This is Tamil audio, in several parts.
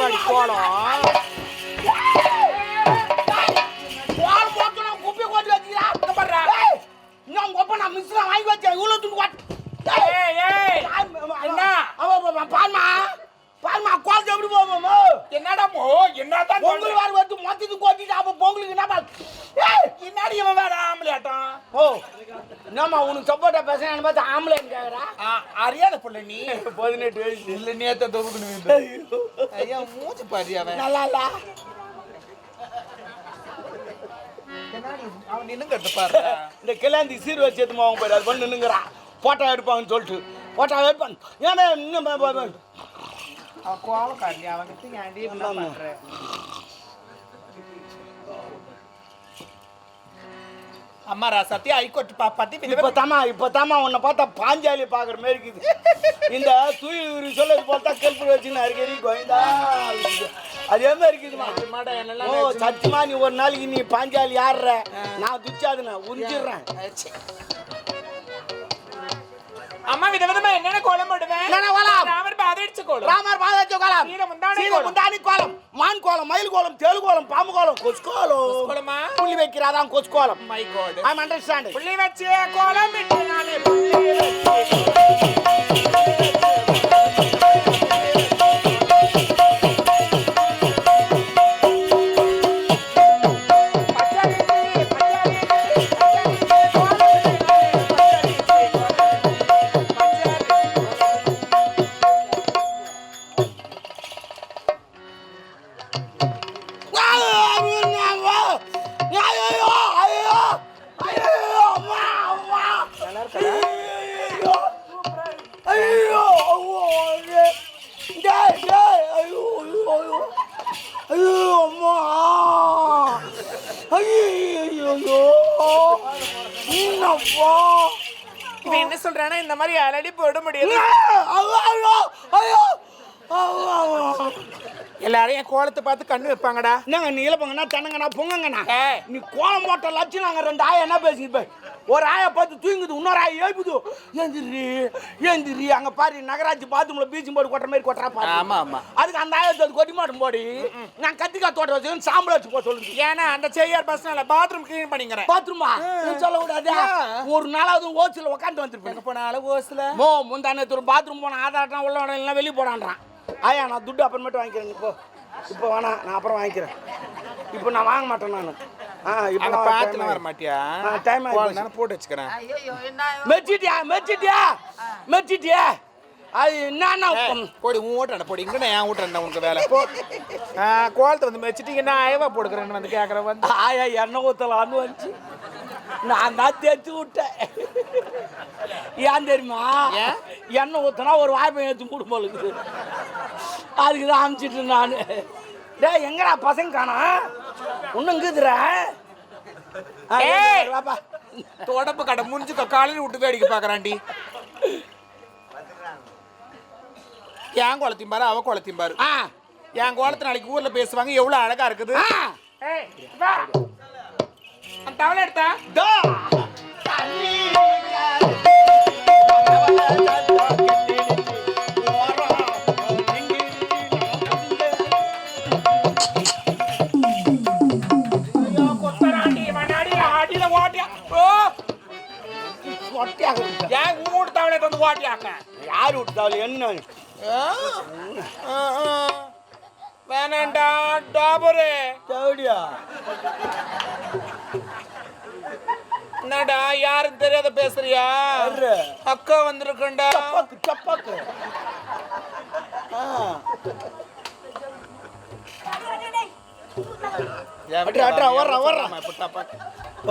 வாடி கோலம் கோலம் போட்டு குப்பை கொண்டு வச்சுக்கிறா பாருடா. ஏய், இன்னும் உங்க அப்பா நான் மிஸ்ரா வாங்கி வச்சேன். இவ்வளவு துண்டு கொட்டு என்ன? பால்மா பால்மா கோலத்தை எப்படி போவோமோ என்னடா மோ என்னதான் பொங்கல் வாரம் வந்து மொத்தத்துக்கு கொட்டிட்டு அப்ப பொங்கலுக்கு என்ன பின்னாடி இவன் வேற ஆம்பளையாட்டம். ஓ என்னம்மா உனக்கு சப்போர்ட்டா பேசுறேன் பார்த்து ஆம்பளைன்னு கேக்குறா? ஆ, அறியாத புள்ள நீ. பதினெட்டு வயசு. இல்ல நேத்த தொகுக்கணும் ஐயா. மூச்சு பாரு அவன். நல்லா இல்ல அவன் நின்னுங்கிறத பாரு இந்த கிளாந்தி சீர் வச்சு எடுத்து அவங்க போயிடாது பண்ணு நின்னுங்கிறான் போட்டோ எடுப்பாங்கன்னு சொல்லிட்டு. போட்டோ எடுப்பாங்க. ஏன்னா இன்னும் ப- அவன் ஏன்டி அம்மா ராசாத்தி ஐகோர்ட் பாப்பாத்தி இப்ப தாமா இப்ப தாமா உன்னை பார்த்தா பாஞ்சாலி பாக்குற மாதிரி இருக்குது. இந்த தூய் உரி சொல்லது பார்த்தா கெல்பு வச்சுன்னு அடிக்கடி கோயந்தா அதே மாதிரி இருக்குதுமா ஓ சத்தியமா நீ ஒரு நாளைக்கு நீ பாஞ்சாலி ஆடுற. நான் துச்சாதுன உறிஞ்சிடுறேன். அம்மா விதவிதமா என்னென்ன கோலம் போடுவேன்? என்னென்ன கோலம்? ராமர் பாதடிச்ச கோலம். ராமர் பாதாச்ச கோலம். சீன முந்தானை கோலம். முந்தானி கோலம் மான் கோலம் மயில் கோலம் தேளு கோலம் பாம்பு கோலம் கொசு கோலம். கோலமா? புள்ளி வைக்கிறாதான் கொசு கோலம். மை காட் ஐ அண்டர்ஸ்டாண்ட் புள்ளி வச்சு கோலம் இட்டு நானே புள்ளி. என்ன சொல்றானா இந்த மாதிரி அலடி போட முடியாது. எல்லாரும் என் கோலத்தை பார்த்து கண்ணு வைப்பாங்கடா. என்னங்க நீ இழப்பங்கண்ணா தனங்கண்ணா பொங்கங்கண்ணா. நீ கோலம் போட்ட லட்சம் நாங்க ரெண்டு ஆயா என்ன பேசிட்டு ஒரு ஆயா பார்த்து தூங்குது இன்னொரு ஆயா எழுப்புது ஏந்திரி ஏந்திரி. அங்க பாரு நகராட்சி பாத்ரூம்ல பீச்சிங் போட்டு கொட்டுற மாதிரி கொட்டுறா பாரு. ஆமா ஆமா. அதுக்கு அந்த ஆயத்தை அது கொட்டி மாட்டும் போடி. நான் கத்திக்கா தோட்ட வச்சு சாம்பல் வச்சு போக சொல்லுங்க ஏன்னா அந்த செய்யார் பஸ்னால பாத்ரூம் க்ளீன் பண்ணிக்கிறேன். பாத்ரூமா சொல்ல கூடாது? ஒரு நாளாவது ஓச்சில் உட்காந்து வந்திருப்பேன். எங்க போனாலும் ஓஸ்ல மோ முந்தானே ஒரு பாத்ரூம் போன ஆதாரம் உள்ள இல்லைன்னா வெளியே போடான்றான். ஆயா நான் துட்டு அப்புறமேட்டு வாங்கிக்கிறேன். இப்போ இப்போ வேணாம் நான் அப்புறம் வாங்கிக்கிறேன். இப்போ நான் வாங்க மாட்டேன் நான். ஆ இப்போ அங்க பாத்துல வர மாட்டியா? போச்சு. தானே போட்டு வச்சுக்கிறேன். மெச்சிட்டியா மெச்சிட்டியா? மெச்சிட்டியா? அது என்னன்னா போடி உன் ஓட்டாண்ட போடி. இங்க நான் ஏன் ஓட்டுறேன் உனக்கு வேலை. ஆ, கோலத்தை வந்து வச்சுட்டீங்கன்னா ஐவா போடுக்கிறேன்னு வந்து கேட்குறேன் வந்து. ஆயா எண்ணெய் ஊற்றலான்னு வந்துச்சு நான் தான் தேய்ச்சி விட்டேன். ஏன் தெரியுமா? எண்ணெய் ஊற்றினா ஒரு வாய்ப்பை ஏற்றி மூடு போல இருக்குது. அதுக்கு தான் அனுப்பிச்சிட்டு நான். டேய் எங்கடா பசங்க காணா? ஏய்! வாப்பா. தொடப்பு கடை முடிஞ்சுக்க காலையில் விட்டு வேடிக்கை பார்க்கறான்டி. என் குளத்தையும் பாரு? அவ குளத்தையும் பாரு. ஆ. என் கோலத்தை நாளைக்கு ஊர்ல பேசுவாங்க? எவ்வளவு அழகா இருக்குது. தவளை எடுத்தா? தோ! என்ன. வேணாண்டா டாபரு தேவடியா? என்னடா யாரும் தெரியாத பேசுறியா? அக்கா வந்திருக்கண்டா சப்பாக்கு சப்பாக்கு.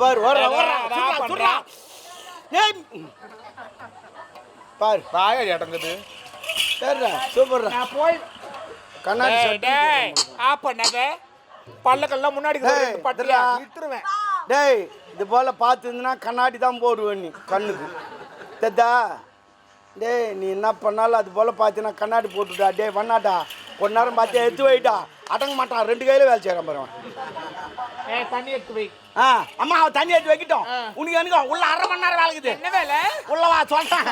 பாரு வர்ற வர்ற அதான் சுடுறா, பண்றா. சுடுறா. ஏய். பாரு. வாயா அடங்குது. சரிடா சூப்பர்டா நான் போய் கண்ணாடி ஆஃப் பண்ணாத. பல்லக்கெல்லாம் முன்னாடி இதுடா. இட்டுருவேன். டேய் இது போல பார்த்துருந்துன்னா கண்ணாடி தான் போடுவேன் நீ கண்ணுக்கு. தெரிதா டேய் நீ என்ன பண்ணாலும் அது போல பார்த்தீங்கன்னா கண்ணாடி போட்டுடா டேய் பண்ணாட்டா கொஞ்ச நேரம் பார்த்து எடுத்து வைடா. அடங்க மாட்டான் ரெண்டு கையில வேலை செய்யறான் பாரு அவன். ஏய் தண்ணி எடுத்து வை. ஆ அம்மா அவன் தண்ணி எடுத்து வைக்கட்டும். உனக்கு எனக்கு உள்ள அரை மணி நேரம் வேலைக்குது என்ன வேலை? உள்ள வா சொல்றேன்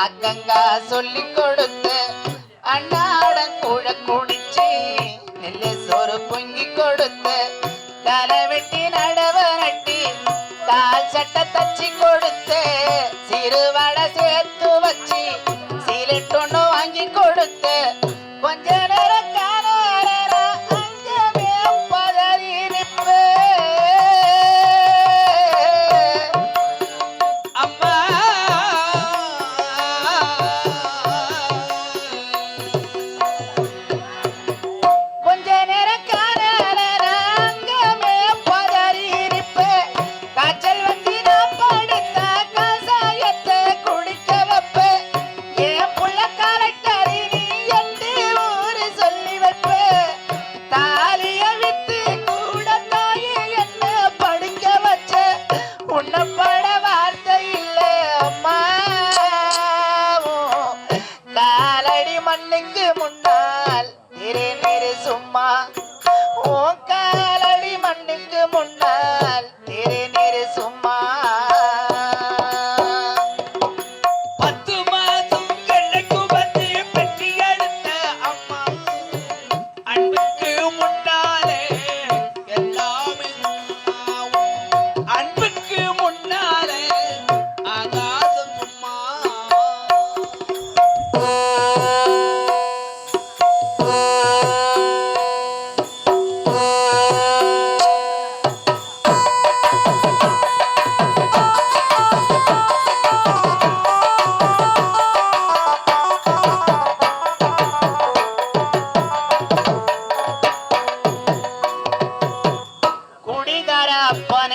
அக்கங்கா சொல்லி கொடுத்து அண்ணாட கூட குடிச்சு நெல்லு சோறு பொங்கி கொடுத்து தலை வெட்டி நடவரட்டி கால் சட்டை தச்சு கொடுத்து சிறுவடை சேர்த்து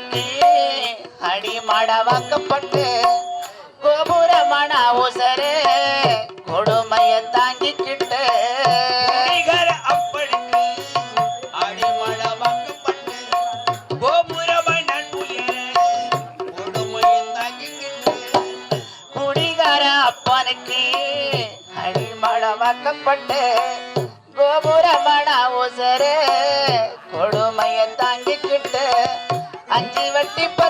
கட்டி அடிமடவாக்கப்பட்டு கோபுரமான உசரே கொடுமைய தாங்கிக்கிட்டு. அப்பளுக்கு அடிமடவாக்கப்பட்டு கோபுரமான கொடுமைய தாங்கிக்கிட்டு. குடிகார அப்பனுக்கு அடிமடவாக்கப்பட்டு But.